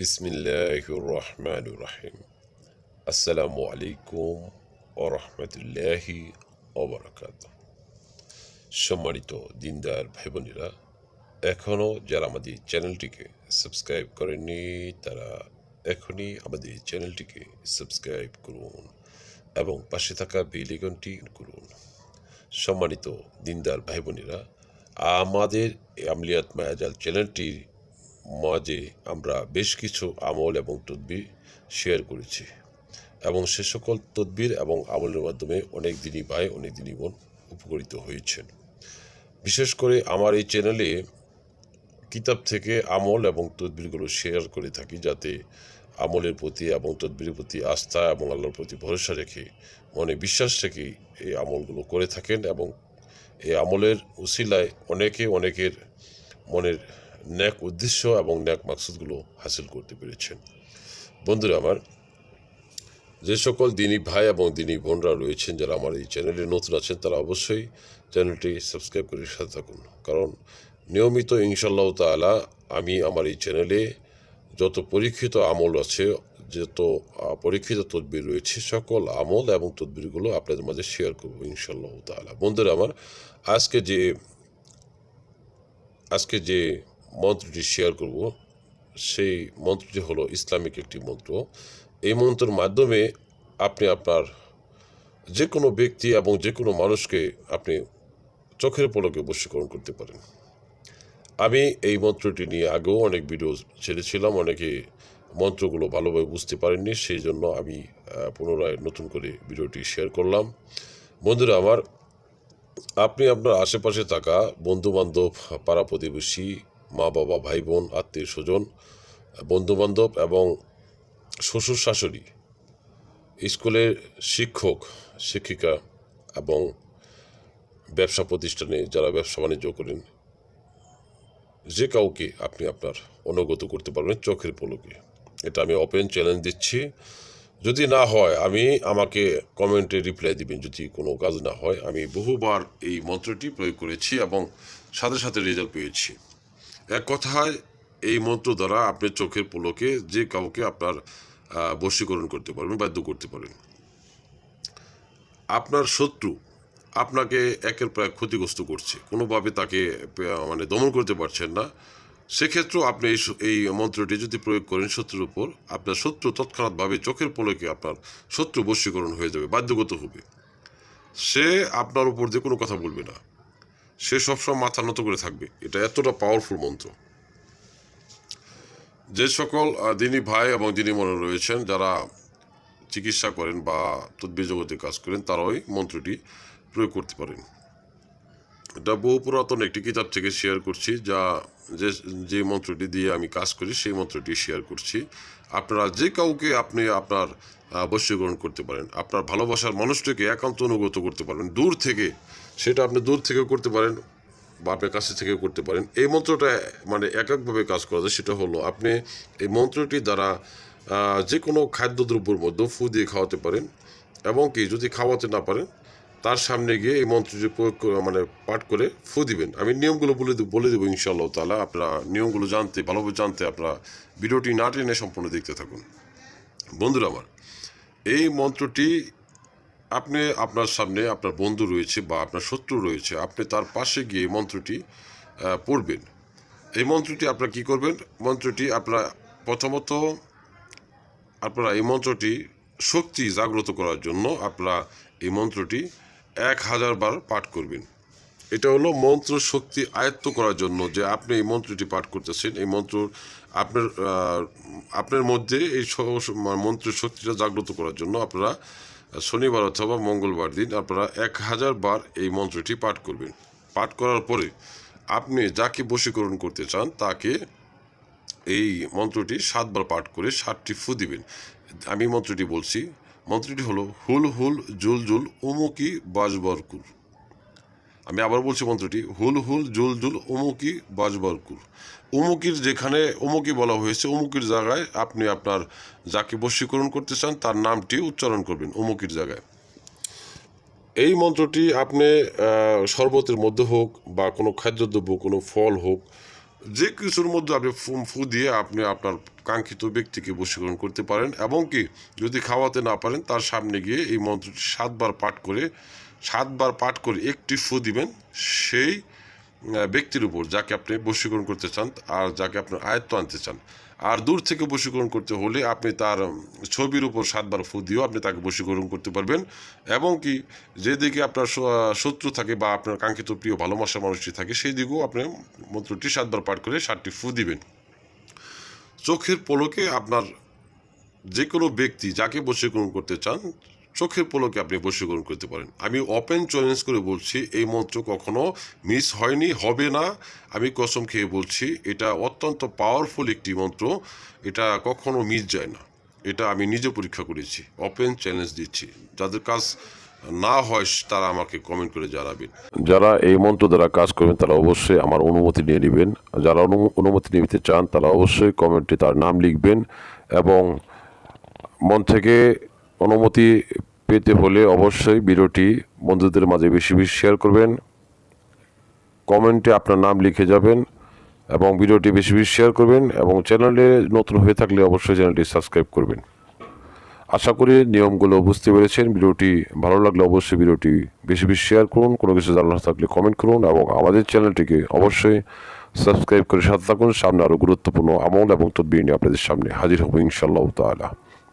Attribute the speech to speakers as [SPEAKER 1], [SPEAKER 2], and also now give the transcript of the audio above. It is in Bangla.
[SPEAKER 1] বিসমিল্লাহির রহমানির রহিম আসসালামু আলাইকুম ও রহমতুল্লাহি ওবরাকাত সম্মানিত দিনদার ভাই বোনেরা এখনও যারা আমাদের চ্যানেলটিকে সাবস্ক্রাইব করেননি, তারা এখনই আমাদের চ্যানেলটিকে সাবস্ক্রাইব করুন এবং পাশে থাকা বেল আইকনটি করুন। সম্মানিত দিনদার ভাই বোনেরা আমাদের আমলিয়াত মায়াজাল চ্যানেলটির মাঝে আমরা বেশ কিছু আমল এবং তদবির শেয়ার করেছি। এবং সে সকল তদবির এবং আমলের মাধ্যমে অনেক দিনই ভাই, অনেক দিনই বোন উপকৃত হয়েছেন। বিশেষ করে আমার এই চ্যানেলে কিতাব থেকে আমল এবং তদবিরগুলো শেয়ার করে থাকি যাতে আমলের প্রতি এবং তদবিরের প্রতি আস্থা এবং আল্লাহর প্রতি ভরসা রেখে মনে বিশ্বাস রেখে এই আমলগুলো করে থাকেন এবং এই আমলের উসিলায় অনেকে অনেকের মনের ন্যাক উদ্দেশ্য এবং ন্যাক মাকসুদগুলো হাসিল করতে পেরেছেন। বন্ধুরা আমার, যে সকল দিনী ভাই এবং দিনী বোনরা রয়েছেন যারা আমার এই চ্যানেলে নতুন আছেন, তারা অবশ্যই চ্যানেলটি সাবস্ক্রাইব করে সাথে থাকুন। কারণ নিয়মিত ইনশাল্লাহ তালা আমি আমার এই চ্যানেলে যত পরীক্ষিত আমল আছে, যত পরীক্ষিত তদবির রয়েছে, সকল আমল এবং তদবিরগুলো আপনাদের মাঝে শেয়ার করব ইনশাল্লাহ তালা বন্ধুরা আমার, আজকে যে আজকে যে মন্ত্রটি শেয়ার করব। সেই মন্ত্রটি হলো ইসলামিক একটি মন্ত্র। এই মন্ত্রের মাধ্যমে আপনি আপনার যে কোনো ব্যক্তি এবং যে কোনো মানুষকে আপনি চোখের পলকে বশীকরণ করতে পারেন। আমি এই মন্ত্রটি নিয়ে আগেও অনেক ভিডিও ছেড়েছিলাম, অনেকে মন্ত্রগুলো ভালোভাবে বুঝতে পারেননি, সেই জন্য আমি পুনরায় নতুন করে ভিডিওটি শেয়ার করলাম। বন্ধুরা আমার, আপনি আপনার আশেপাশে থাকা বন্ধু বান্ধব পাড়া প্রতিবেশী মা, বাবা, ভাই, বোন, আত্মীয়, স্বজন বন্ধু বান্ধব এবং শ্বশুর, শাশুড়ি। স্কুলের শিক্ষক, শিক্ষিকা এবং ব্যবসা প্রতিষ্ঠানে যারা ব্যবসা বাণিজ্য করেন, যে কাউকে আপনি আপনার অনুগত করতে পারবেন চোখের পলকে। এটা আমি ওপেন চ্যালেঞ্জ দিচ্ছি। যদি না হয়, আমি আমাকে কমেন্টে রিপ্লাই দিবেন। যদি কোনো কাজ না হয়, আমি বহুবার এই মন্ত্রটি প্রয়োগ করেছি এবং সাথে সাথে রেজাল্ট পেয়েছি। এক কথায়, এই মন্ত্র দ্বারা আপনি চোখের পলকে যে কাউকে আপনার বশীকরণ করতে পারবেন বাধ্য করতে পারেন। আপনার শত্রু আপনাকে একের প্রায় ক্ষতিগ্রস্ত করছে। কোনোভাবে তাকে মানে দমন করতে পারছেন না। সেক্ষেত্রেও আপনি এই এই মন্ত্রটি যদি প্রয়োগ করেন শত্রুর উপর, আপনার শত্রু তৎক্ষণাৎভাবে চোখের পলকে আপনার শত্রু বশীকরণ হয়ে যাবে, বাধ্যগত হবে। সে আপনার উপর দিয়ে কোনো কথা বলবে না। সে সবসময় মাথা নত করে থাকবে। এটা এতটা পাওয়ারফুল মন্ত্র। যে সকল দিনী ভাই এবং দিনী মনে রয়েছেন, যারা চিকিৎসা করেন বা তদ্বির কাজ করেন, তারা ওই মন্ত্রটি প্রয়োগ করতে পারেন। এটা বহু পুরাতন একটি কিতাব থেকে শেয়ার করছি, যা যে যে মন্ত্রটি দিয়ে আমি কাজ করি, সেই মন্ত্রটি শেয়ার করছি। আপনারা যে কাউকে আপনি আপনার বশীকরণ করতে পারেন, আপনার ভালোবাসার মানুষটিকে একান্ত অনুগত করতে পারবেন। দূর থেকে, সেটা আপনি দূর থেকে করতে পারেন বা আপনার কাছে থেকে করতে পারেন। এই মন্ত্রটা মানে এককভাবে কাজ করা যায়, সেটা হলো আপনি এই মন্ত্রটি দ্বারা যে কোনো খাদ্যদ্রব্যের মধ্যে ফু দিয়ে খাওয়াতে পারেন, এবং কি, যদি খাওয়াতে না পারেন তার সামনে গিয়ে এই মন্ত্রটি প্রয়োগ করে মানে পাঠ করে ফু দিবেন। আমি নিয়মগুলো বলে দেব, বলে দেবো ইনশাআল্লাহ তালা আপনারা নিয়মগুলো জানতে, ভালোভাবে জানতে আপনারা ভিডিওটি না টেনে সম্পূর্ণ দেখতে থাকুন। বন্ধুরা আমার, এই মন্ত্রটি আপনি আপনার সামনে আপনার বন্ধু রয়েছে বা আপনার শত্রু রয়েছে, আপনি তার পাশে গিয়ে মন্ত্রটি পড়বেন। এই মন্ত্রটি আপনারা কি করবেন? মন্ত্রটি আপনারা প্রথমত আপনারা এই মন্ত্রটি শক্তি জাগ্রত করার জন্য আপনারা এই মন্ত্রটি এক হাজার বার পাঠ করবেন। এটা হলো মন্ত্র শক্তি আয়ত্ত করার জন্য যে আপনি এই মন্ত্রটি পাঠ করতেছেন। এই মন্ত্র আপনার আপনার মধ্যে এই স- স- শক্তিটা জাগ্রত করার জন্য আপনারা শনিবার অথবা মঙ্গলবার দিন আপনারা এক হাজার বার এই মন্ত্রটি পাঠ করবেন। পাঠ করার পরে আপনি যাকে বশীকরণ করতে চান তাকে এই মন্ত্রটি সাতবার পাঠ করে ষাটটি ফু দিবেন। আমি মন্ত্রটি বলছি মন্ত্রটি হলো, হুল হুল জুল জুল উমুকি বাজবরকুর আমি আবার বলছি মন্ত্রটি, হুল হুল জুল জুল উমুকি বাজবরকুর উমুকির যেখানে, উমুকি বলা হয়েছে, উমুকির জায়গায় আপনি আপনার যাকে বশীকরণ করতে চান, তার নামটি উচ্চারণ করবেন উমুকির জায়গায়। এই মন্ত্রটি আপনি শরবতের মধ্যে হোক বা কোনো খাদ্যদ্রব্য, কোনো ফল হোক যে কিছুর মধ্যে আপনি ফু দিয়ে আপনি আপনার কাঙ্ক্ষিত ব্যক্তিকে বশীকরণ করতে পারেন এবং কি যদি খাওয়াতে না পারেন, তার সামনে গিয়ে এই মন্ত্রটি সাতবার পাঠ করে, সাতবার পাঠ করে একটি ফু দিবেন, সেই ব্যক্তির উপর যাকে আপনি বশীকরণ করতে চান আর যাকে আপনার আয়ত্ত আনতে চান। আর দূর থেকে বশীকরণ করতে হলে আপনি তার ছবির উপর সাতবার ফু দিয়েও আপনি তাকে বশীকরণ করতে পারবেন। এবং কি, যেদিকে আপনার শত্রু থাকে বা আপনার কাঙ্ক্ষিত প্রিয় ভালোবাসা মানুষটি থাকে সেই দিকেও আপনি মন্ত্রটি সাতবার পাঠ করে সাতটি ফু দিবেন। চোখের পলকে আপনার যে কোনো ব্যক্তি যাকে বশীকরণ করতে চান চোখের পলকে আপনি বশীকরণ করতে পারেন। আমি ওপেন চ্যালেঞ্জ করে বলছি, এই মন্ত্র কখনো মিস হয়নি, হবে না। আমি কসম খেয়ে বলছি, এটা অত্যন্ত পাওয়ারফুল একটি মন্ত্র। এটা কখনো মিস যায় না। এটা আমি নিজে পরীক্ষা করেছি ওপেন চ্যালেঞ্জ দিচ্ছি। যাদের কাজ না হয়, তারা আমাকে কমেন্ট করে জানাবেন।
[SPEAKER 2] যারা এই মন্ত্র দ্বারা কাজ করবেন, তারা অবশ্যই আমার অনুমতি নিয়ে নেবেন। যারা অনু- অনুমতি নিতে চান, তারা অবশ্যই কমেন্টে তার নাম লিখবেন এবং মন থেকে অনুমতি পেতে হলে অবশ্যই ভিডিওটি বন্ধুদের মাঝে বেশি বেশি শেয়ার করবেন। কমেন্টে আপনার নাম লিখে যাবেন এবং ভিডিওটি বেশি বেশি শেয়ার করবেন এবং চ্যানেলে নতুন হয়ে থাকলে অবশ্যই চ্যানেলটি সাবস্ক্রাইব করবেন। আশা করি নিয়মগুলো বুঝতে পেরেছেন। ভিডিওটি ভালো লাগলে অবশ্যই ভিডিওটি বেশি বেশি শেয়ার করুন। কোনো কিছু জানার থাকলে কমেন্ট করুন এবং আমাদের চ্যানেলটিকে অবশ্যই সাবস্ক্রাইব করে সাথে থাকুন। সামনে আরও গুরুত্বপূর্ণ আমল এবং তদবির নিয়ে আপনাদের সামনে হাজির হব ইনশাল্লাহ তাআলা।